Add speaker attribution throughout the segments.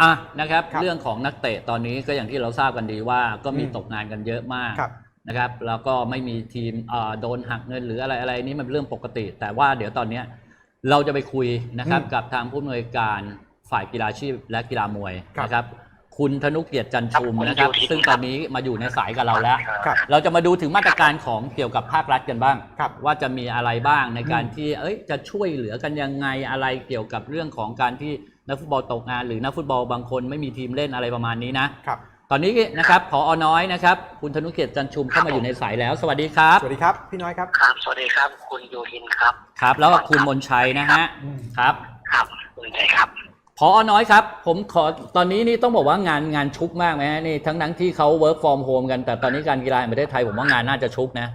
Speaker 1: อะนะครับ
Speaker 2: ครับ
Speaker 1: เรื่องของนักเตะตอนนี้ก็อย่างที่เราทราบกันดีว่าก็มี
Speaker 2: อืม
Speaker 1: ตกงานกันเยอะมาก
Speaker 2: ครับ
Speaker 1: นะครับ แล้วก็ไม่มีทีมเอ่อโดนหักเงินหรืออะไรอะไรนี่มันเป็นเรื่องปกติ แต่ว่าเดี๋ยวตอนเนี้ยเราจะไปคุยนะครับ
Speaker 2: อืม
Speaker 1: กับทางผู้อำนวยการฝ่ายกีฬาชีพและกีฬามวย
Speaker 2: ครับ
Speaker 1: นะครับ คุณธนุเกียรติจันชุม
Speaker 3: ครับ
Speaker 1: นะครับ
Speaker 3: คุณโยธิน
Speaker 1: ซึ่งตอนนี้มาอยู่ในสายกับเราแล้ว
Speaker 2: ครับ
Speaker 1: เราจะมาดูถึงมาตรการของเกี่ยวกับภาครัฐกันบ้าง
Speaker 2: ครับ
Speaker 1: ว่าจะมีอะไรบ้างในการ
Speaker 2: อืม
Speaker 1: ที่เอ้ยจะช่วยเหลือกันยังไงอะไรเกี่ยวกับเรื่องของการที่ นักฟุตบอลตกงานหรือนักฟุตบอลบางคนไม่มีทีมเล่นอะไรประมาณนี้นะ
Speaker 2: ครับ
Speaker 1: ตอนนี้นะครับพออน้อยนะครับ คุณธนุเกียรติจันชุมเข้ามาอยู่ในสายแล้ว สวัสดีครับ
Speaker 2: สวัสดีครับ พี่น้อยครับ
Speaker 3: ครับ สวัสดีครับ คุณโยธินครับ
Speaker 1: ครับ แล้วก็คุณมนชัยนะฮะ
Speaker 2: อืม
Speaker 1: ครับ
Speaker 3: ครับคุณใจครับ
Speaker 1: พอน้อยครับ ผมขอตอนนี้นี่ต้องบอกว่างานงานชุกมากไหมฮะนี่ทั้งทั้งที่เขา work from home กันแต่ตอนนี้การกีฬาแห่งประเทศไทยผมว่างานน่าจะชุกนะ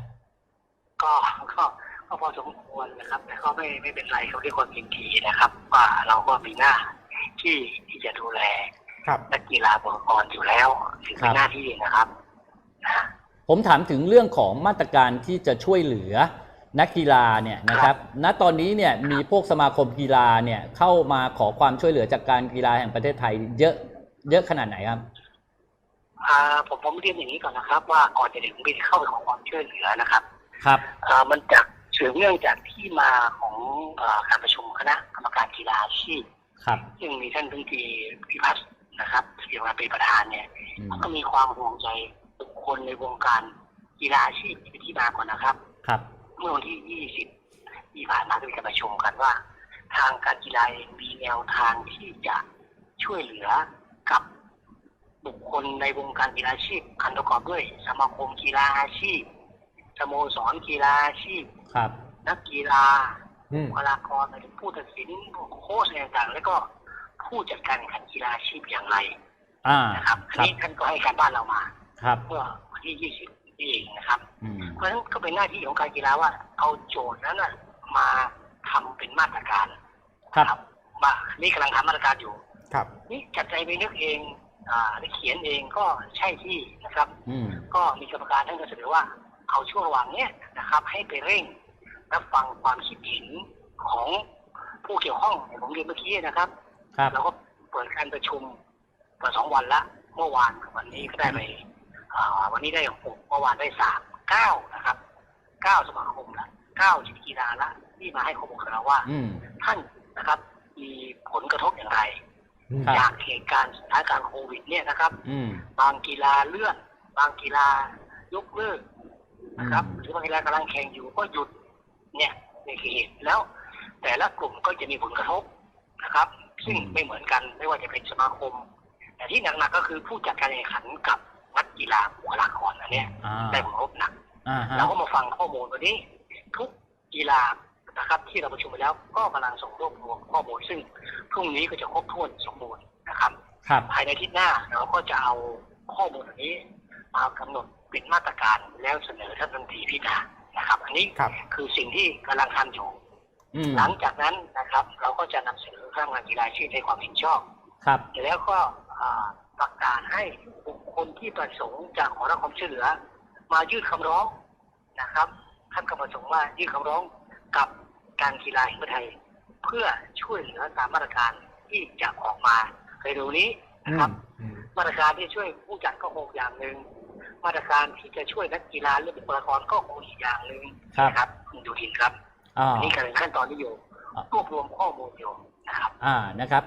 Speaker 3: ก็ก็ก็พอสมควรนะครับ แต่ก็ไม่ไม่เป็นไรเขาเรียกว่ายินดีนะครับ ว่าเราก็มีหน้า ที่ที่จะดูแล
Speaker 2: ครับ
Speaker 3: นักกีฬาบุคคลอยู่แล้วถือเป็นหน้าที่นะครับนะ
Speaker 1: ผมถามถึงเรื่องของมาตรการที่จะช่วยเหลือนักกีฬาเนี่ยนะครับ ณ ตอนนี้เนี่ยมีพวกสมาคมกีฬาเนี่ยเข้ามาขอความช่วยเหลือจากการกีฬาแห่งประเทศไทย เยอะเยอะขนาดไหนครับ
Speaker 3: อ่าผมผมเรียนอย่างนี้ก่อนนะครับ ว่าก่อนจะถึงไปเข้าไปขอความช่วยเหลือนะครับ
Speaker 1: ครับ
Speaker 3: อ่ามันจากสืบเนื่องจากที่มาของอ่าการประชุมคณะกรรมการกีฬาอาชีพ
Speaker 1: ครับ
Speaker 3: ซึ่งมีท่านพิธีพิพัฒน์นะครับที่มาเป็นประธานเนี่ย
Speaker 1: อืม
Speaker 3: ก็มีความห่วงใยบุคคลในวงการกีฬาอาชีพที่ที่มาก่อนนะครับ
Speaker 1: ครับ
Speaker 3: เมื่อวันที่ 20 ที่ผ่านมาก็มีการประชุมกันว่า ทางการกีฬาเองมีแนวทางที่จะช่วยเหลือกับบุคคลในวงการกีฬาอาชีพคันประกอบด้วย สมาคมกีฬาอาชีพสโมสรกีฬาอาชีพ
Speaker 1: ครับ
Speaker 3: นักกีฬา
Speaker 2: อืม
Speaker 3: บุคลากรหมายถึงผู้ตัดสินโค้ชอะไรต่างๆ แล้วก็ผู้จัดการแข่งขันกีฬาอาชีพอย่างไร
Speaker 1: อ่า
Speaker 3: นะครับอัน
Speaker 1: ครับ
Speaker 3: นี้ท่านก็ให้การบ้านเรามา
Speaker 1: ครับ
Speaker 3: เมื่อวันที่20นี่เองนะครับ
Speaker 1: อืม
Speaker 3: เพราะฉะนั้นก็เป็นหน้าที่ของการกีฬาว่า เอาโจทย์นั้นน่ะมาทำเป็นมาตรการ
Speaker 1: ครับ
Speaker 3: ว่านี่กำลังทำมาตรการอยู่
Speaker 2: ครับ
Speaker 3: นี่จัดใจไปนึกเองอ่าหรือเขียนเองก็ใช่ที่นะครับ
Speaker 1: อืม
Speaker 3: ก็มีกรรมการท่านก็เสนอว่า เอาช่วงระหว่างเนี้ยนะครับ ให้ไปเร่ง รับฟังความคิดเห็นของผู้เกี่ยวข้องอย่างผมเรียนเมื่อกี้นะครับ
Speaker 1: ครับ
Speaker 3: เราก็เปิดการประชุมมาสองวันละ เมื่อวานกับวันนี้ก็ได้ไปอ่าวันนี้ได้หกเมื่อวานได้สามเก้านะครับเก้าสมาคมละเก้าจิตกีฬาละที่มาให้ข้อมูลกับเราว่า
Speaker 1: อืม
Speaker 3: ท่านนะครับ มีผลกระทบอย่างไร
Speaker 2: อืม
Speaker 1: ครับ
Speaker 3: จากเหตุการณ์สถานการณ์โควิด เนี่ยนะครับ
Speaker 1: อืม
Speaker 3: บางกีฬาเลื่อน บางกีฬายกเลิกนะครับ
Speaker 1: อืม
Speaker 3: หรือบางกีฬากำลังแข่งอยู่ก็หยุด เนี่ยนี่คือเหตุแล้ว แต่ละกลุ่มก็จะมีผลกระทบนะครับ ซึ่งไม่เหมือนกันไม่ว่าจะเป็นสมาคม แต่ที่หนักๆก็คือผู้จัดการแข่งขันกับนักกีฬาบุคลากรอันเนี้ย
Speaker 1: อ่า
Speaker 3: ได้ผลกระทบหนัก
Speaker 1: อ่าฮะ
Speaker 3: เราก็มาฟังข้อมูลวันนี้ ทุกกีฬานะครับ ที่เราประชุมไปแล้วก็กำลังส่งรวบรวมข้อมูลซึ่งพรุ่งนี้ก็จะครบถ้วนสมบูรณ์นะครับ
Speaker 1: ครับ
Speaker 3: ภายในอาทิตย์หน้าเราก็จะเอาข้อมูลอันนี้มากำหนดเป็นมาตรการแล้วเสนอท่านรัฐมนตรีพิจารณา นะครับ อันนี้
Speaker 2: ครับ
Speaker 3: คือสิ่งที่กำลังทำอยู่
Speaker 1: อืม
Speaker 3: หลังจากนั้นนะครับ เราก็จะนำเสนอข้างงานกีฬาอาชีพให้ความเห็นชอบ
Speaker 1: ครับ
Speaker 3: แล้วก็อ่าประกาศให้บุคคลที่ประสงค์จะขอรับความช่วยเหลือ มายื่นคำร้องนะครับท่านก็ประสงค์ว่ายื่นคำร้องกับการกีฬาแห่งประเทศไทย เพื่อช่วยเหลือตามมาตรการที่จะออกมาในเร็วนี้
Speaker 2: อื
Speaker 3: นะครับ
Speaker 2: มอืม
Speaker 3: มาตรการที่ช่วยผู้จัดก็คงอย่างหนึ่ง มาตรการที่จะช่วยนักกีฬาหรือบุคลากรก็คงอีกอย่างหนึ่ง
Speaker 1: ครับ
Speaker 3: นะครับคุณดูทินครับ
Speaker 1: อ่า
Speaker 3: อันนี่กำลังขั้นตอนที่อยู่
Speaker 1: อ่า
Speaker 3: รวบรวมข้อมูลอยู่นะครับ
Speaker 1: อ่านะครับ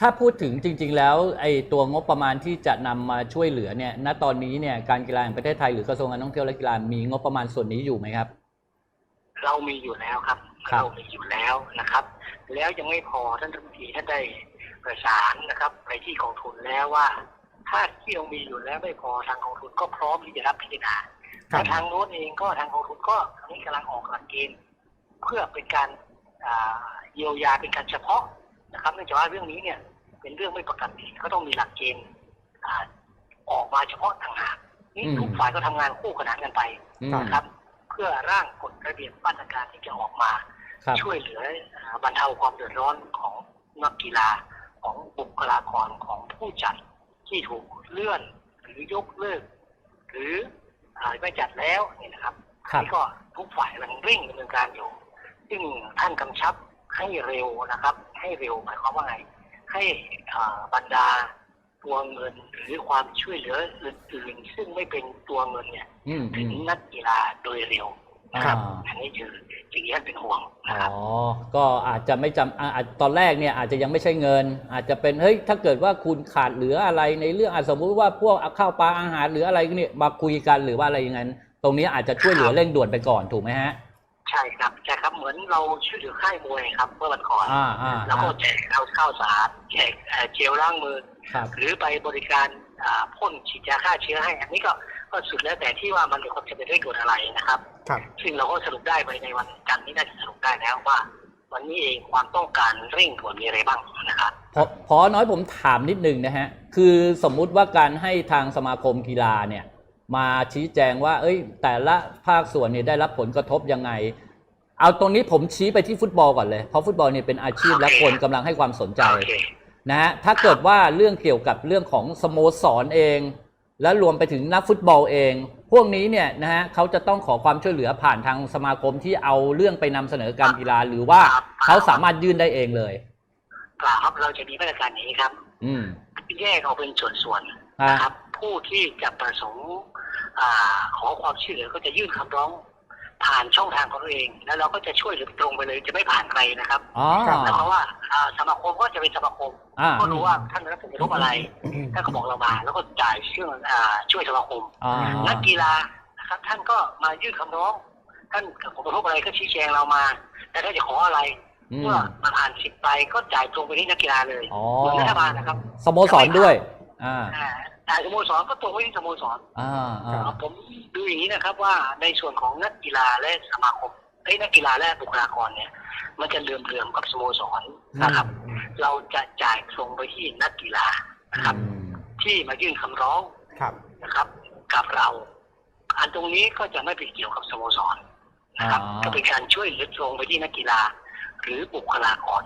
Speaker 1: ถ้าพูดถึงจริง ๆ แล้วไอ้ตัวงบประมาณที่จะนำมาช่วยเหลือเนี่ย ณตอนนี้เนี่ยการกีฬาแห่งประเทศไทยหรือกระทรวงการท่องเที่ยวและกีฬามีงบประมาณส่วนนี้อยู่ไหมครับ
Speaker 3: เรามีอยู่แล้วครับ
Speaker 1: ครับ
Speaker 3: เรามีอยู่แล้วนะครับ แล้วยังไม่พอท่านรัฐมนตรีท่านได้ประสานนะครับ ไปที่กองทุนแล้วว่า ถ้าที่เรามีอยู่แล้วไม่พอทางกองทุนก็พร้อมที่จะรับพิจารณา
Speaker 2: ครั
Speaker 3: แต่
Speaker 2: บ
Speaker 3: ทางโน้นเองก็ทางกองทุนก็ตอนนี้กำลังออกหลักเกณฑ์เพื่อเป็นการอ่าเยียวยาเป็นการเฉพาะนะครับเนื่องจากว่าเรื่องนี้เนี่ยเป็นเรื่องไม่ปกติก็ต้องมีหลักเกณฑ์อ่าออกมาเฉพาะต่างหากนี่
Speaker 1: อืม
Speaker 3: ทุกฝ่ายก็ทำงานคู่ขนานกันไป
Speaker 1: อืม
Speaker 3: นะครับ เพื่อร่างกฎระเบียบมาตรการที่จะออกมา
Speaker 1: ครับ
Speaker 3: ช่วยเหลืออ่าบรรเทาความเดือดร้อนของนักกีฬาของบุคลากรของผู้จัด ที่ถูกเลื่อนหรือยกเลิก หรืออ่าไม่จัดแล้วเนี่ยนะครับ
Speaker 1: ครับ
Speaker 3: นี่ก็ทุกฝ่ายกำลังเร่งดำเนินการอยู่ ซึ่งท่านกำชับให้เร็วนะครับ ให้เร็วหมายความว่าไง ให้อ่าบรรดาตัวเงินหรือความช่วยเหลืออื่นๆซึ่งไม่เป็นตัวเงินเนี่ย
Speaker 1: อืม
Speaker 3: ถึ
Speaker 1: อื
Speaker 3: ง
Speaker 1: ม
Speaker 3: นักกีฬาโดยเร็ว
Speaker 1: อ่า
Speaker 2: ครับ
Speaker 3: อันนี้คือสิ่งที่ท่านเป็นห่วงนะครับ
Speaker 1: อ๋อก็อาจจะไม่จำอ่าอาจตอนแรกเนี่ยอาจจะยังไม่ใช่เงิน อาจจะเป็นเฮ้ยถ้าเกิดว่าคุณขาดเหลืออะไรในเรื่องอะสมมุติว่าพวกข้าวปลาอาหารหรืออะไรเนี่ยมาคุยกันหรือว่าอะไรอย่างนั้นตรงนี้อาจจะช่วยเหลือเร่งด่วนไปก่อนถูกไหมฮะ
Speaker 3: ใช่ครับใช่ครับเหมือนเราช่วยเหลือค่ายมวยครับเมื่อวันก่อน
Speaker 1: อ่าอ่า
Speaker 3: แล้วก็แจกเอาข้าวสารแจกเอ่อเจลล้างมือ
Speaker 1: ครับ
Speaker 3: หรือไปบริการอ่าพ่นฉีดยาฆ่าเชื้อให้อันนี้ก็ ก็สุดแล้วแต่ที่ว่ามันมีความจำเป็นเร่งด่วนอะไรนะครับ
Speaker 2: ครับ
Speaker 3: ซึ่งเราก็สรุปได้ไปในวันจันทร์นี้น่าจะสรุปได้แล้วว่า วันนี้เองความต้องการเร่งด่วนมีอะไรบ้างนะครับ
Speaker 1: พอพอน้อยผมถามนิดนึงนะฮะ คือสมมุติว่าการให้ทางสมาคมกีฬาเนี่ย มาชี้แจงว่า เอ้ย แต่ละภาคส่วนเนี่ยได้รับผลกระทบยังไง เอาตรงนี้ผมชี้ไปที่ฟุตบอลก่อนเลย เพราะฟุตบอลเนี่ยเป็นอาชีพและคนกำลังให้ความสนใจ
Speaker 3: โอเค
Speaker 1: นะฮะ ถ้าเกิดว่าเรื่องเกี่ยวกับเรื่องของสโมสรเอง และรวมไปถึงนักฟุตบอลเอง พวกนี้เนี่ยนะฮะเขาจะต้องขอความช่วยเหลือผ่านทางสมาคมที่เอาเรื่องไปนำเสนอการกีฬาหรือว่าเขาสามารถยื่นได้เองเลย
Speaker 3: เปล่าครับเราจะมีมาตรการอย่างนี้ครับ
Speaker 1: อืม
Speaker 3: แยกออกเป็นส่วน
Speaker 1: ฮะ
Speaker 3: ๆนะครับ ผู้ที่จะประสงค์อ่าขอความช่วยเหลือก็จะยื่นคำร้อง ผ่านช่องทางของตัวเอง แล้วเราก็จะช่วยเหลือตรงไปเลยจะไม่ผ่านใครนะครับ
Speaker 1: อ๋อ
Speaker 2: ครับ
Speaker 3: แล้วเพราะว่าอ่าสมาคมก็จะเป็นสมาคม
Speaker 1: อ่า
Speaker 3: ก็รู้ว่าท่านได้รับผลกระทบอะไร
Speaker 2: อืม
Speaker 3: ท่านก็บอกเรามา แล้วก็จ่ายเชื่ออ่าช่วยสมาคม
Speaker 1: อ่า
Speaker 3: นักกีฬานะครับท่านก็มายื่นคำร้อง ท่านกับผลกระทบอะไรก็ชี้แจงเรามา แต่ถ้าจะขออะไร
Speaker 1: อืม
Speaker 3: เมื่อมาผ่านสิทธิ์ไปก็จ่ายตรงไปที่นักกีฬาเลย
Speaker 1: อ๋อ
Speaker 3: เหมือนรัฐบาลนะครับ
Speaker 1: สโมสรด้วย อ่า
Speaker 3: อ่า แต่สโมสรก็ตรงไปที่สโมสร
Speaker 1: อ่าอ่า
Speaker 3: ผมดูอย่างนี้นะครับว่าในส่วนของนักกีฬาและสมาคมไอ้ยนักกีฬาและบุคลากรเนี่ย มันจะเลื่อมเลื่อมๆกับสโมสรนะครับ
Speaker 2: อืม
Speaker 3: เราจะจ่ายตรงไปที่นักกีฬานะครับ
Speaker 1: อืม
Speaker 3: ที่มายื่นคำร้อง
Speaker 2: ครับ
Speaker 3: นะครับ กับเรา อันตรงนี้ก็จะไม่ไปเกี่ยวกับสโมสรนะครับ
Speaker 1: อ๋อ
Speaker 3: ก็เป็นการช่วยเหลือตรงไปที่นักกีฬา หรือบุคลากร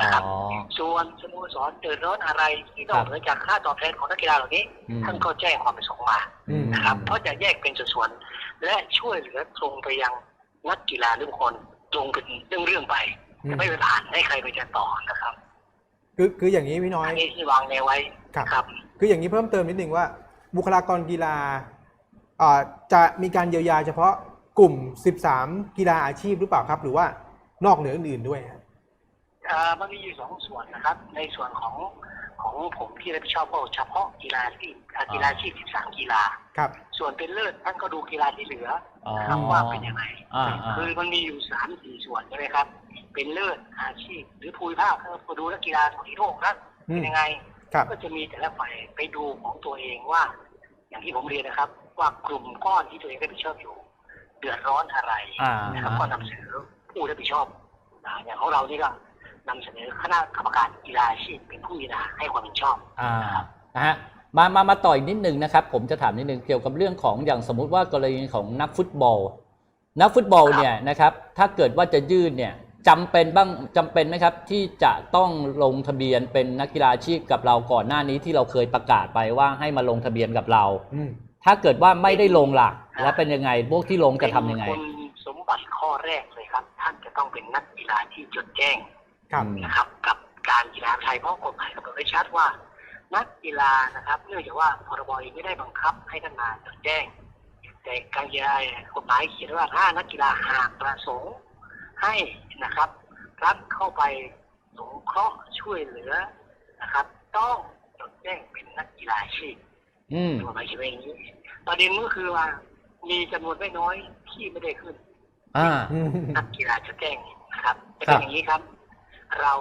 Speaker 3: นะครับ
Speaker 1: อ๋อ
Speaker 3: ส่วนสโมสรเดือดร้อนอะไรที่นอกเหนือจากค่าตอบแทนของนักกีฬาเหล่านี้
Speaker 1: อืม
Speaker 3: ท่านก็แจ้งความประสงค์มา
Speaker 2: อืม
Speaker 3: นะครับเพราะจะแยกเป็นส่วนๆและช่วยเหลือตรงไปยังนักกีฬาทุกคนตรงเป็นเรื่องๆไป
Speaker 2: อืม
Speaker 3: จะไม่ไปผ่านให้ใครไปจะต่อนะครับ
Speaker 2: คือคืออย่างนี้พี่น้อย
Speaker 3: อันนี้ที่วางแนวไว้
Speaker 2: ครับ
Speaker 3: ครับ
Speaker 2: คืออย่างนี้เพิ่มเติมนิดนึงว่า บุคลากรกีฬาอ่าจะมีการเยียวยาเฉพาะกลุ่ม 13 กีฬาอาชีพหรือเปล่าครับ หรือว่านอกเหนืออื่นๆด้วยฮะ
Speaker 3: เอ่อ มันมีอยู่สองส่วนนะครับ ในส่วนของของผมที่รับผิดชอบก็เฉพาะกีฬาที่อ่ากีฬาชีพ13กีฬา
Speaker 2: ครับ
Speaker 3: ส่วนเป็นเลิศท่านก็ดูกีฬาที่เหลือ
Speaker 1: อ๋อ
Speaker 3: นะครับว่าเป็นยังไง
Speaker 1: อ่าอ่า
Speaker 3: คือมันมีอยู่สามสี่ส่วนใช่ไหมครับ เป็นเลิศอาชีพ หรือภูมิภาคก็ดูนักกีฬาทั่วโลกนะ
Speaker 2: อื
Speaker 3: เป็น
Speaker 2: ม
Speaker 3: ยังไง
Speaker 2: ครับ
Speaker 3: ก็จะมีแต่ละฝ่ายไปดูของตัวเองว่า อย่างที่ผมเรียนนะครับ ว่ากลุ่มก้อนที่ตัวเองรับผิดชอบอยู่ เดือดร้อนอะไร
Speaker 1: อ่า
Speaker 3: นะครับก็นำเสนอผู้รับผิดชอบอ่าอย่างของเรานี่ก็ นำเสนอคณะกรรมการกีฬาอาชีพเป็นผู้พิจารณาให้ความเห็นชอบ
Speaker 1: อ่านะฮะมามามาต่ออีกนิดนึงนะครับ ผมจะถามนิดนึงเกี่ยวกับเรื่องของอย่างสมมุติว่ากรณีของนักฟุตบอล นักฟุตบอลเนี่ยนะครับ ถ้าเกิดว่าจะยื่นเนี่ยจำเป็นบ้างจำเป็นไหมครับ ที่จะต้องลงทะเบียนเป็นนักกีฬาอาชีพกับเราก่อนหน้านี้ที่เราเคยประกาศไปว่าให้มาลงทะเบียนกับเรา
Speaker 2: อืม
Speaker 1: ถ้าเกิดว่าไม่ได้ลงล่ะ แล้วเป็นยังไงพวกที่ลงจะทำยังไง
Speaker 3: เป็นคุณสมบัติข้อแรกเลยครับ ท่านจะต้องเป็นนักกีฬาที่จดแจ้ง
Speaker 2: ครับ
Speaker 1: อืม
Speaker 3: นะครับ กับการกีฬาไทยเพราะกฎหมายกำหนดไว้ชัดว่า นักกีฬานะครับเนื่องจากว่าพรบไม่ได้บังคับให้ท่านมาจดแจ้ง แต่การกีฬากฎหมายเขียนว่าถ้านักกีฬาหากประสงค์ให้นะครับรัฐเข้าไปสงเคราะห์ช่วยเหลือนะครับ ต้องจดแจ้งเป็นนักกีฬาอาชีพ
Speaker 1: อืม
Speaker 3: กฎหมายเขียนไว้อย่างนี้ประเด็นก็คือว่า มีจำนวนไม่น้อยที่ไม่ได้ขึ้น
Speaker 1: อ่า
Speaker 2: อืม
Speaker 3: นักกีฬาจะแจ้งนะครับจะ
Speaker 1: ครั
Speaker 3: เป็น
Speaker 1: บ
Speaker 3: อย่างนี้ครับ เรา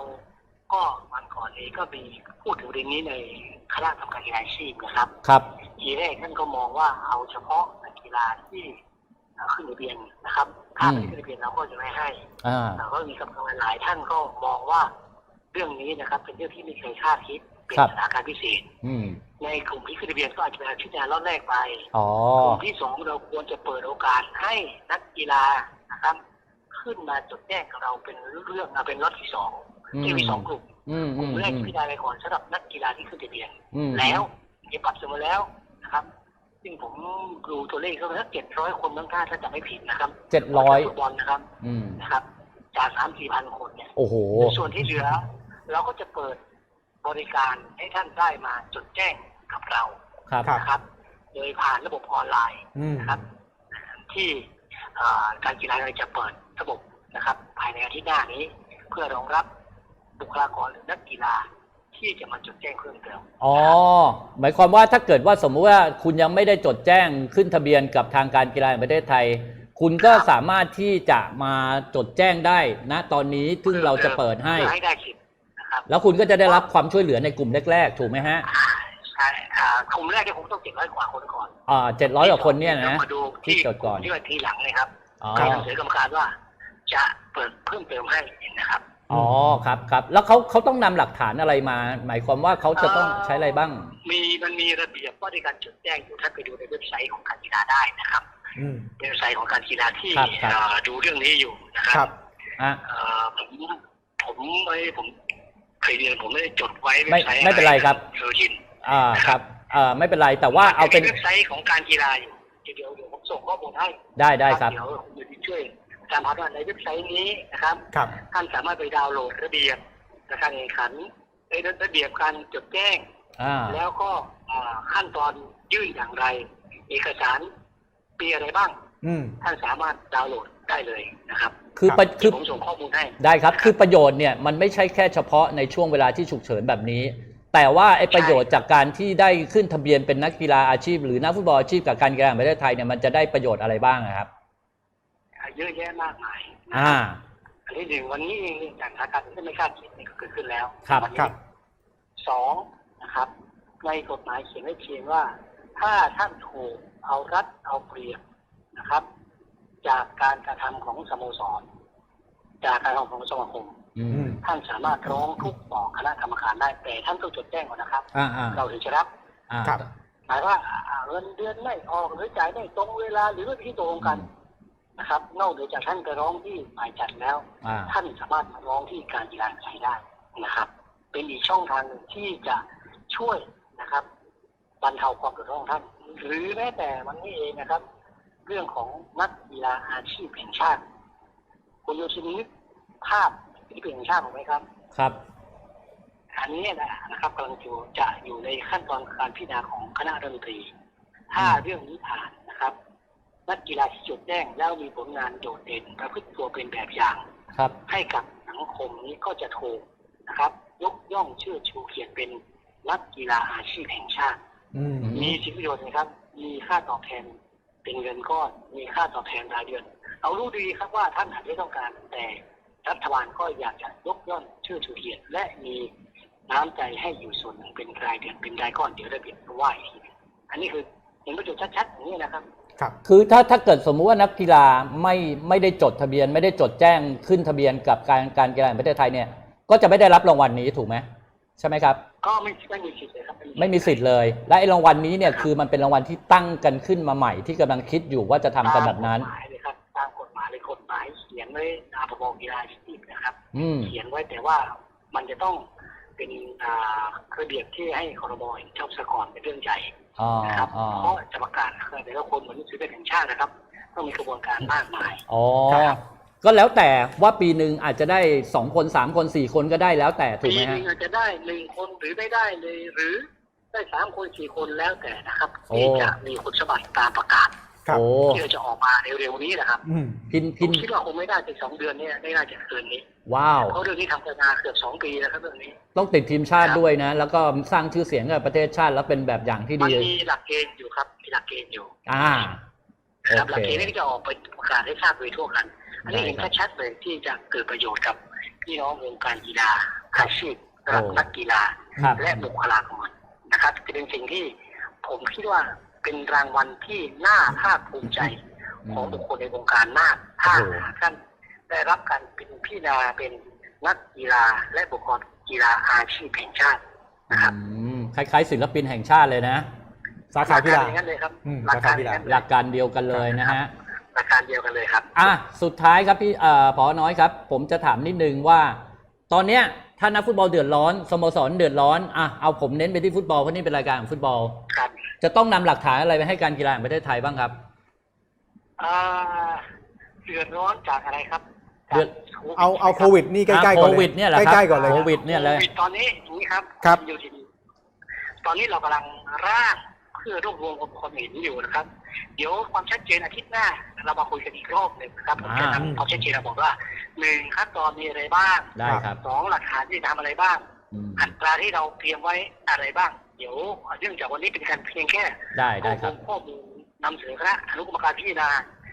Speaker 3: ก็วันก่อนนี้ก็มีพูดถึงเรื่องนี้ในคณะกรรมการกีฬาอาชีพนะครับ
Speaker 1: ครับ
Speaker 3: ทีแรกท่านก็มองว่าเอาเฉพาะนักกีฬาที่เอ่อขึ้นทะเบียนนะครับ ถ้าไม่ขึ้นทะเบียนเราก็จะไม่ให้
Speaker 1: อ่า
Speaker 3: เราก็มีกรรมการหลายท่านก็มองว่าเรื่องนี้นะครับ เป็นเรื่องที่ไม่เคยคาดคิดเป็น
Speaker 1: ครับ
Speaker 3: สถานการณ์พิเศษ
Speaker 1: อืม
Speaker 3: ในกลุ่มที่ขึ้นทะเบียนก็อาจจะเป็นพิจารณารอบแรกไป
Speaker 1: อ๋อ
Speaker 3: กลุ่มที่สองเราควรจะเปิดโอกาสให้นักกีฬานะครับ ขึ้นมาจดแจ้งกับเราเป็นเรื่องอะเป็นล็อตที่สอง
Speaker 1: อืม
Speaker 3: ที่มีสองกลุ่ม
Speaker 1: อืม
Speaker 3: ก
Speaker 1: อื
Speaker 3: ลุ่
Speaker 1: ม
Speaker 3: มแรก
Speaker 1: อืม
Speaker 3: พิจารณาไปก่อนสำหรับนักกีฬาที่ขึ้นทะเบียน
Speaker 1: อืม
Speaker 3: แล้วมีปรับเสมอแล้วนะครับ ซึ่งผมดูตัวเลขก็ประมาณเจ็ดร้อยคนมั้งถ้าถ้าจะไม่ผิดนะครับ
Speaker 1: เจ็ดร้อย
Speaker 3: ฟุตบอลนะครับ
Speaker 1: อืม
Speaker 3: นะครับ จากสามสี่พันคนเนี่ย
Speaker 1: โอ้โห
Speaker 3: ส่วนที่เหลือ เราก็จะเปิดบริการให้ท่านได้มาจดแจ้งกับเรา
Speaker 1: ครับ
Speaker 2: ครับ
Speaker 3: นะครับโดยผ่านระบบออนไลน์
Speaker 2: อืม
Speaker 3: นะครับ ที่เอ่อ การกีฬาเราจะเปิดระบบนะครับ ภายในอาทิตย์หน้านี้ เพื่อรองรับบุคลากรหรือนักกีฬาที่จะมาจดแจ้งเพิ่มเติม
Speaker 1: อ๋อ หมายความว่าถ้าเกิดว่าสมมุติว่าคุณยังไม่ได้จดแจ้งขึ้นทะเบียนกับทางการกีฬาแห่งประเทศไทย คุณก็
Speaker 3: ครับ
Speaker 1: สามารถที่จะมาจดแจ้งได้นะตอนนี้ซึ่งเราจะเปิดให้
Speaker 3: เพื่อให้ได้สิทธิ์นะครับ
Speaker 1: แล้วคุณก็จะได้รับความช่วยเหลือในกลุ่มแรกๆ ถูกไหมฮะ
Speaker 3: ใช่อ่า กลุ่มแรกที่ผมต้องเจ็ดร้อยกว่าคนก่อน
Speaker 1: อ่าเจ็ดร้อยกว่าคนเนี่ยนะ
Speaker 3: มาดู
Speaker 1: ที่
Speaker 3: ที่
Speaker 1: จดก่อน
Speaker 3: ที่ว่าทีหลังเลยครับ
Speaker 1: อ๋อ
Speaker 3: ให้หนังสือกรรมการว่า จะเปิดเพิ่มเติมให้นะครับ
Speaker 1: อ๋อครับครับแล้วเขาเขาต้องนำหลักฐานอะไรมา หมายความว่าเขาจะต้องใช้อะไรบ้าง
Speaker 3: มีมันมีระเบียบว่าในการจดแจ้งอยู่ท่านไปดูในเว็บไซต์ของการกีฬาได้นะครับ
Speaker 2: อืม
Speaker 3: เว็บไซต์ของการกีฬาที่
Speaker 1: ครับครับ
Speaker 3: เอ่อดูเรื่องนี้อยู่นะค
Speaker 2: ครั
Speaker 3: รับบ
Speaker 1: อะ
Speaker 3: เอ่อผมผมไม่ผมเคยเรียนผมไม่ได้จดไว้
Speaker 1: ไม่
Speaker 3: ว็บซต์
Speaker 1: ไม่เป็นไรครับ
Speaker 3: เคยชิน
Speaker 1: อ่าครับ เอ่อไม่เป็นไรแต่ว่าเอาเป็น
Speaker 3: เว็บไซต์ของการกีฬาอยู่เดี๋ยวเดี๋ยวผมส่งข้อมูลให้
Speaker 1: ได้ได้ครับ
Speaker 3: เดี๋ยวผมจะช่วยอาจารย์พัฒน์ว่าในเว็บไซต์นี้นะครับ
Speaker 2: ครับ
Speaker 3: ท่านสามารถไปดาวน์โหลดระเบียบการแข่งขันในระเบียบการจดแจ้ง
Speaker 1: อ่า
Speaker 3: แล้วก็อ่าขั้นตอนยื่นอย่างไร เอกสารปีอะไรบ้าง
Speaker 2: อืม
Speaker 3: ท่านสามารถดาวน์โหลดได้เลยนะครับ
Speaker 1: คือประคือ
Speaker 3: ผมส่งข้อมูลให้
Speaker 1: ได้ครับ คือประโยชน์เนี่ยมันไม่ใช่แค่เฉพาะในช่วงเวลาที่ฉุกเฉินแบบนี้ แต่ว่าไอ้ประโยชน์จากการที่ได้ขึ้นทะเบียนเป็นนักกีฬาอาชีพ หรือนักฟุตบอลอาชีพกับการกีฬาแห่งประเทศไทยเนี่ยมันจะได้ประโยชน์อะไรบ้างอะครับ
Speaker 3: เยอะแยะมากมาย
Speaker 1: อ่า
Speaker 3: อันที่หนึ่งวันนี้เองเนี่ยจากสถานการณ์ที่ไม่คาดคิดนี่ก็เกิดขึ้นแล้ว
Speaker 1: ครับ
Speaker 3: วันนี้
Speaker 2: ครับ
Speaker 3: สองนะครับ ในกฎหมายเขียนไว้เพียงว่า ถ้าท่านถูกเอารัดเอาเปรียบนะครับ จากการกระทำของสโมสร จากการกระทำของสมาคม
Speaker 1: อื
Speaker 2: อื
Speaker 1: ม
Speaker 2: ม
Speaker 3: ท่านสามารถร้องทุกข์ต่อคณะกรรมการได้แต่ท่านต้องจดแจ้งก่อนนะครับ
Speaker 1: อ่าอ่า
Speaker 3: เราถึงจะรับ
Speaker 1: อ่า
Speaker 2: ครับ
Speaker 3: หมายว่าอ่าเงินเดือนไม่ออกหรือจ่ายไม่ตรงเวลาหรือไม่ที่ตรงกันนะครับ นอกเหนือจากท่านจะร้องที่ฝ่ายจัดแล้ว
Speaker 1: อ่า
Speaker 3: ท่านสามารถมาร้องที่การกีฬาแห่งประเทศไทยได้นะครับ เป็นอีกช่องทางหนึ่งที่จะช่วยนะครับบรรเทาความเดือดร้อนของท่าน หรือแม้แต่วันนี้เองนะครับ เรื่องของนักกีฬาอาชีพแห่งชาติคุณโยชินนึกภาพ ที่เป็นแห่งชาติถูกไหมครับ
Speaker 1: ครับ
Speaker 3: อันนี้นะนะครับกำลังจะจะอยู่ในขั้นตอนการพิจารณาของคณะรัฐมนตรี ถ้าเรื่องนี้ผ่านนะครับ นักกีฬาที่จดแจ้งแล้วมีผลงานโดดเด่นประพฤติตัวเป็นแบบอย่าง
Speaker 1: ครับ
Speaker 3: ให้กับสังคมนี้ก็จะถูกนะครับ ยกย่องชื่อชูเกียรติเป็นนักกีฬาอาชีพแห่งชาติ
Speaker 2: อืม
Speaker 1: อืม
Speaker 3: มีสิทธิประโยชน์นะครับ มีค่าตอบแทนเป็นเงินก้อน มีค่าตอบแทนรายเดือน เอารู้ดีครับว่าท่านอาจจะต้องการแต่ รัฐบาลก็อยากจะยกย่องชื่อชูเกียรติและมีน้ำใจให้อยู่ส่วนหนึ่งเป็นรายเดือนเป็นรายก้อนเดี๋ยวระเบียบว่าอีกทีหนึ่งอันนี้คือเห็นประโยชน์ชัดๆอย่างนี้นะครับ
Speaker 2: ครับ
Speaker 1: คือถ้าถ้าเกิดสมมุติว่านักกีฬาไม่ไม่ได้จดทะเบียน ไม่ได้จดแจ้งขึ้นทะเบียนกับการการกีฬาแห่งประเทศไทยเนี่ย ก็จะไม่ได้รับรางวัลนี้ถูกไหมใช่ไหมครับ
Speaker 3: ก็ไม่ไม่มีสิทธิ์เลยครับ
Speaker 1: ไม่มีสิทธิ์เลย และไอ้รางวัลนี้เนี่ยคือมันเป็นรางวัลที่ตั้งกันขึ้นมาใหม่ที่กำลังคิดอยู่ว่าจะทำกันแบบนั้น
Speaker 3: หมายเลยกฎหมายเขียนไว้ตามประมงกีฬาอาชีพนะครับ
Speaker 1: อืม
Speaker 3: เขียนไว้แต่ว่ามันจะต้องเป็นอ่าระเบียบที่ให้คอรมอเห็นชอบสะก่อนเป็นเรื่องใหญ่
Speaker 1: อ๋อ
Speaker 3: นะครับ
Speaker 1: อ๋อ
Speaker 3: เพราะจะประกาศแต่ละคนเหมือนซื้อเป็นแห่งชาตินะครับ ต้องมีกระบวนการมากมาย
Speaker 1: อ๋อ
Speaker 2: ครับ
Speaker 1: ก็แล้วแต่ว่าปีหนึ่งอาจจะได้สองคนสามคนสี่คนก็ได้แล้วแต่ถูก
Speaker 3: ปี
Speaker 1: ไหม
Speaker 3: ห
Speaker 1: ฮะ
Speaker 3: นึงอาจจะได้หนึ่งคนหรือไม่ได้เลย หรือได้สามคนสี่คนแล้วแต่นะครับ
Speaker 1: โอ้
Speaker 3: ที่จะมีคุณสมบัติตามประกาศ
Speaker 2: ครับ
Speaker 1: โอ้
Speaker 3: ที่เราจะออกมาเร็วๆนี้นะครับ
Speaker 2: อืม
Speaker 1: พิน
Speaker 3: ผ
Speaker 1: พิ
Speaker 3: ม
Speaker 1: น
Speaker 3: คิดว่าคงไม่ได้ถึงสองเดือนเนี้ไม่น่าจะเกินนี้
Speaker 1: ว้าว
Speaker 3: เพราะเรื่องนี้ทำกันมาเกือบสองปีแล้วครับเรื่องนี้
Speaker 1: ต้องติดทีมชาติ
Speaker 3: ครับ
Speaker 1: ด้วยนะ แล้วก็สร้างชื่อเสียงกับประเทศชาติแล้วเป็นแบบอย่างที่
Speaker 3: มัน
Speaker 1: ดี
Speaker 3: มีหลักเกณฑ์อยู่ครับมีหลักเกณฑ์อยู่
Speaker 1: อ่า
Speaker 3: ครับ
Speaker 1: โอ
Speaker 3: หลัก
Speaker 1: เค
Speaker 3: เกณฑ์นี้จะออกไปประกาศให้ทราบโดยทั่วกัน อันนี้
Speaker 1: ได้
Speaker 3: เห็น
Speaker 1: ครับ
Speaker 3: ชัดๆเลยที่จะเกิดประโยชน์กับพี่น้องวงการกีฬาอาชีพ
Speaker 1: โอ้
Speaker 3: นักกีฬา
Speaker 1: ครับ
Speaker 3: และบุคลากรนะครับจะเป็นสิ่งที่ผมคิดว่า เป็นรางวัลที่น่าภาคภูมิใจของบุคคลในวงการมากถ้า
Speaker 1: โอ้โห
Speaker 3: ท่านได้รับการเป็นพี่นาเป็นนักกีฬาและบุคคลกีฬาอาชีพแห่งชาตินะครับ
Speaker 1: อืมคล้ายๆศิลปินแห่งชาติเลยนะ
Speaker 2: สาขากีฬา
Speaker 3: หลักรอย่งนั้นเลยครับ
Speaker 2: อืม
Speaker 3: หลักการ
Speaker 2: สาขากีฬา
Speaker 3: อย่งนั้นเลย
Speaker 1: หลักการเดียวกันเลยนะฮะ
Speaker 3: หลักการเดียวกันเลยครับ
Speaker 1: อะสุดท้ายครับพี่เอ่อพอน้อยครับ ผมจะถามนิดนึงว่า ตอนเนี้ยถ้านักฟุตบอลเดือดร้อนสโมสรเดือดร้อนอะเอาผมเน้นไปที่ฟุตบอลเพราะนี่เป็นรายการของฟุตบอล
Speaker 3: ครับ
Speaker 1: จะต้องนำหลักฐานอะไรไปให้การกีฬาแห่งประเทศไทยบ้างครับ
Speaker 3: อ่าเดือดร้อนจากอะไรครับ
Speaker 1: เดือน
Speaker 2: เอาเอาโควิดนี่ใกล้ๆก่อนเลย
Speaker 1: โควิดเนี่ยแหละครับ
Speaker 2: ใกล้ๆก่อนเลย
Speaker 1: โควิดเนี่ยเลย
Speaker 3: โควิดตอนนี้อย่างนี้ครับ
Speaker 2: ครับ
Speaker 3: อยู่ที่นี่ตอนนี้เรากำลังร่างเพื่อรวบรวมความเห็นอยู่นะครับ เดี๋ยวความชัดเจนอาทิตย์หน้า เรามาคุยกันอีกรอบหนึ่งนะครับผมจะ
Speaker 1: อ่า
Speaker 3: ทำความชัดเจนเราบอกว่าหนึ่งขั้นตอนมีอะไรบ้าง
Speaker 1: ได้ครับ
Speaker 3: สองหลักฐานที่ทำอะไรบ้าง
Speaker 1: อืม
Speaker 3: อัตราที่เราเตรียมไว้อะไรบ้าง เดี๋ยวเนื่องจากวันนี้เป็นการเพียงแค่
Speaker 1: ได้ได้ครับ
Speaker 3: ข้อมูลนำเสนอคณะอนุกรรมการพิจารณา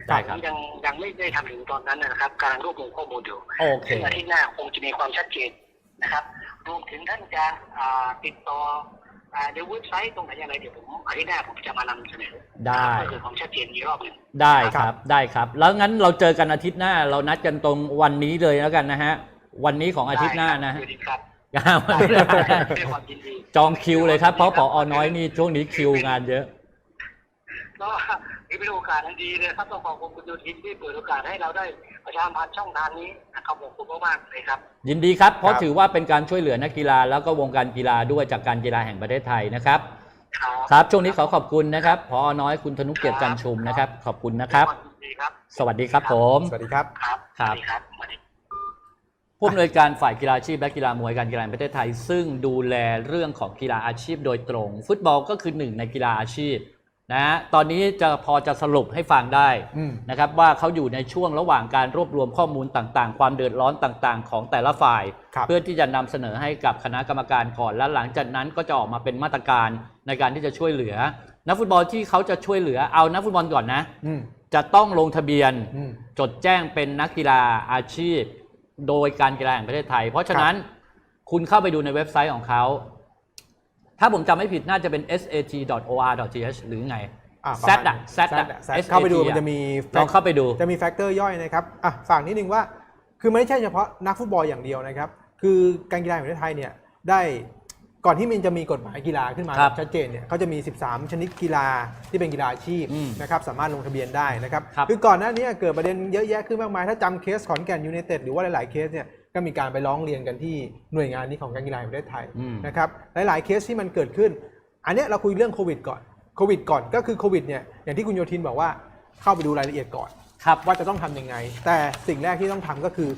Speaker 1: ได้ครับ
Speaker 3: ยังยังไม่ได้ทำถึงตอนนั้นนะครับการรวบรวมข้อมูลอยู่
Speaker 1: โอเค
Speaker 3: ซึ่งอาทิตย์หน้าคงจะมีความชัดเจนนะครับรวมถึงท่านจะอ่าติดต่ออ่าเดี๋ยวเว็บไซต์ตรงไหนอย่างไรเดี๋ยวผมอาทิตย์หน้าผมจะมานำเสนอ
Speaker 1: ได้
Speaker 3: เพื่อเกิดความชัดเจนอีกรอบหนึ่ง
Speaker 1: ได้ครับได้ครับ แล้วงั้นเราเจอกันอาทิตย์หน้า เรานัดกันตรงวันนี้เลยแล้วกันนะฮะวันนี้ของอาทิตย์หน้านะฮะ
Speaker 3: ได้ครับด้วยความยินดี
Speaker 1: จองคิวเลยครับ เพราะผอน้อยนี่ช่วงนี้คิวงานเยอะ
Speaker 3: ก็นี่เป็นโอกาสอันดีเลยครับต้องขอบคุณคุณโยธินที่เปิดโอกาสให้เราได้ประชาสัมพันธ์ช่องทางนี้นะครับขอบคุณมากๆเลยครับ
Speaker 1: ยินดีครับ เพราะ
Speaker 2: ครับ
Speaker 1: ถือว่าเป็นการช่วยเหลือนักกีฬาแล้วก็วงการกีฬาด้วยจากการกีฬาแห่งประเทศไทยนะครับ
Speaker 3: ครับ
Speaker 1: ครับช่วงนี้ขอขอบคุณนะครับพอน้อยคุณธนุเกียรติจันทร์ชุมนะครับ ขอบคุณนะครับ
Speaker 3: ด้วยความยินดีครับ
Speaker 1: สวัสดีครับผม
Speaker 2: สวัสดีครับ
Speaker 3: ครับ
Speaker 1: ครับ
Speaker 3: สวัสดีครับสวัสดี
Speaker 1: ผู้อำนวยการฝ่ายกีฬาอาชีพและกีฬามวยการกีฬาแห่งประเทศไทย ซึ่งดูแลเรื่องของกีฬาอาชีพโดยตรง ฟุตบอลก็คือหนึ่งในกีฬาอาชีพนะฮะตอนนี้จะพอจะสรุปให้ฟังได้
Speaker 2: อืม
Speaker 1: นะครับว่าเขาอยู่ในช่วงระหว่างการรวบรวมข้อมูลต่างๆ ความเดือดร้อนต่างๆ ของแต่ละฝ่าย
Speaker 2: ครับ
Speaker 1: เพื่อที่จะนำเสนอให้กับคณะกรรมการก่อน และหลังจากนั้นก็จะออกมาเป็นมาตรการในการที่จะช่วยเหลือ นักฟุตบอลที่เขาจะช่วยเหลือเอานักฟุตบอลก่อนนะ
Speaker 2: อืม
Speaker 1: จะต้องลงทะเบียน
Speaker 2: อืม
Speaker 1: จดแจ้งเป็นนักกีฬาอาชีพ โดยการกีฬาแห่งประเทศไทย เพราะฉะนั้นคุณเข้าไปดูในเว็บไซต์ของเขา ถ้าผมจำไม่ผิดน่าจะเป็น sat.or.th หรือไง
Speaker 2: อะ
Speaker 1: แซดอะ
Speaker 2: แซ
Speaker 1: แซ
Speaker 2: ด
Speaker 1: ด
Speaker 2: อะ
Speaker 1: อะ
Speaker 2: แซดเข้าไปดูมันจะมี
Speaker 1: ลองเข้าไปดู
Speaker 2: จะมีแฟกเตอร์ย่อยนะครับอะฝากนิดนึงว่า คือไม่ใช่เฉพาะนักฟุตบอลอย่างเดียวนะครับ คือการกีฬาแห่งประเทศไทยเนี่ยได้ ก่อนที่มันจะมีกฎหมายกีฬาขึ้นมา
Speaker 1: ครับ
Speaker 2: ชัดเจนเนี่ยเขาจะมี 13 ชนิดกีฬาที่เป็นกีฬาอาชีพ
Speaker 1: อืม
Speaker 2: นะครับสามารถลงทะเบียนได้นะครับ
Speaker 1: ครับ
Speaker 2: อก่อนหน้านี้เกิดประเด็นเยอะแยะขึ้นมากมาย ถ้าจำเคสขอนแก่นยูไนเต็ดหรือว่าหลาย ๆ เคสเนี่ยก็มีการไปร้องเรียนกันที่หน่วยงานนี้ของการกีฬาแห่งประเทศไทย
Speaker 1: อืม
Speaker 2: นะครับหลาย ๆ เคสที่มันเกิดขึ้น อันเนี้ยเราคุยเรื่องโควิดก่อนโควิดก่อนก็คือโควิดเนี่ยอย่างที่คุณโยทินบอกว่าเข้าไปดูรายละเอียดก่อน
Speaker 1: ครับ
Speaker 2: ว่าจะต้องทำยังไง แต่สิ่งแรกที่ต้องทำก็คือ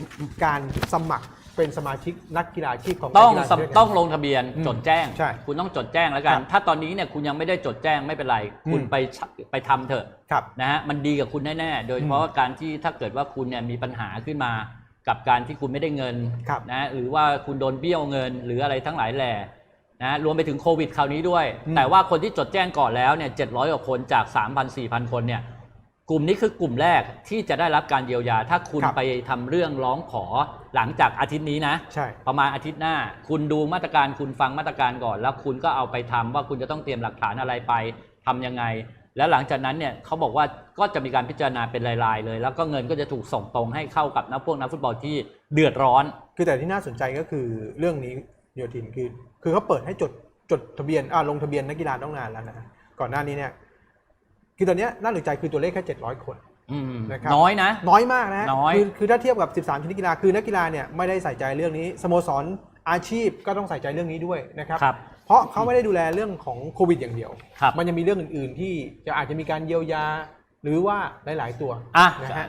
Speaker 2: การสมัคร เป็นสมาชิกนักกีฬาอาชีพของ
Speaker 1: ต้อง
Speaker 2: การกีฬา
Speaker 1: สำ
Speaker 2: ด้วยกัน
Speaker 1: ต้องลงทะเบียน
Speaker 2: อืม
Speaker 1: จดแจ้ง
Speaker 2: ใช่
Speaker 1: คุณต้องจดแจ้งแล้วกั
Speaker 2: คนรับ
Speaker 1: ถ้าตอนนี้เนี่ยคุณยังไม่ได้จดแจ้งไม่เป็นไรคุณ
Speaker 2: อืม
Speaker 1: ไปชะไปทำเถอะ
Speaker 2: ครับ
Speaker 1: นะฮะมันดีกับคุณแน่ๆ โดยเฉพาะว่าการที่ถ้าเกิดว่าคุณเนี่ยมีปัญหาขึ้นมา กับการที่คุณไม่ได้เงิน
Speaker 2: ครับ
Speaker 1: นะหรือว่าคุณโดนเบี้ยวเงินหรืออะไรทั้งหลายแหล่นะรวมไปถึงโควิดคราวนี้ด้วย
Speaker 2: อืม
Speaker 1: แต่ว่าคนที่จดแจ้งก่อนแล้วเนี่ยเจ็ดกว่าคนจาก 3,000 4,000 คนเนี่ย กลุ่มนี้คือกลุ่มแรกที่จะได้รับการเยียวยา ถ้าคุณ
Speaker 2: ครับ
Speaker 1: ไปทำเรื่องร้องขอ หลังจากอาทิตย์นี้นะ
Speaker 2: ใช่
Speaker 1: ประมาณอาทิตย์หน้า คุณดูมาตรการคุณฟังมาตรการก่อน แล้วคุณก็เอาไปทำว่าคุณจะต้องเตรียมหลักฐานอะไรไปทำยังไง แล้วหลังจากนั้นเนี่ยเขาบอกว่าก็จะมีการพิจารณาเป็นรายๆเลย แล้วก็เงินก็จะถูกส่งตรงให้เข้ากับนักพวกนักฟุตบอลที่เดือดร้อน
Speaker 2: คือแต่ที่น่าสนใจก็คือเรื่องนี้โยทินคือคือเขาเปิดให้จดจดทะเบียนอ่าลงทะเบียนนักกีฬาต้องนานแล้วนะก่อนหน้านี้เนี่ยคือตอนเนี้ยน่าสนใจคือตัวเลขแค่700 คน
Speaker 1: อืม
Speaker 2: นะครับ
Speaker 1: น้อยนะ
Speaker 2: น้อยมากนะฮะ
Speaker 1: น้อย
Speaker 2: คือคือถ้าเทียบกับ 13 ชนิดกีฬาคือนักกีฬาเนี่ยไม่ได้ใส่ใจเรื่องนี้สโมสรอาชีพก็ต้องใส่ใจเรื่องนี้ด้วยนะครับ
Speaker 1: ครับ
Speaker 2: เพราะเขาไม่ได้ดูแลเรื่องของโควิดอย่างเดียว
Speaker 1: ครับ
Speaker 2: มันยังมีเรื่องอื่น ๆ ที่จะอาจจะมีการเยียวยา หรือว่าหลาย ๆ ตัว
Speaker 1: อะ
Speaker 2: นะฮะ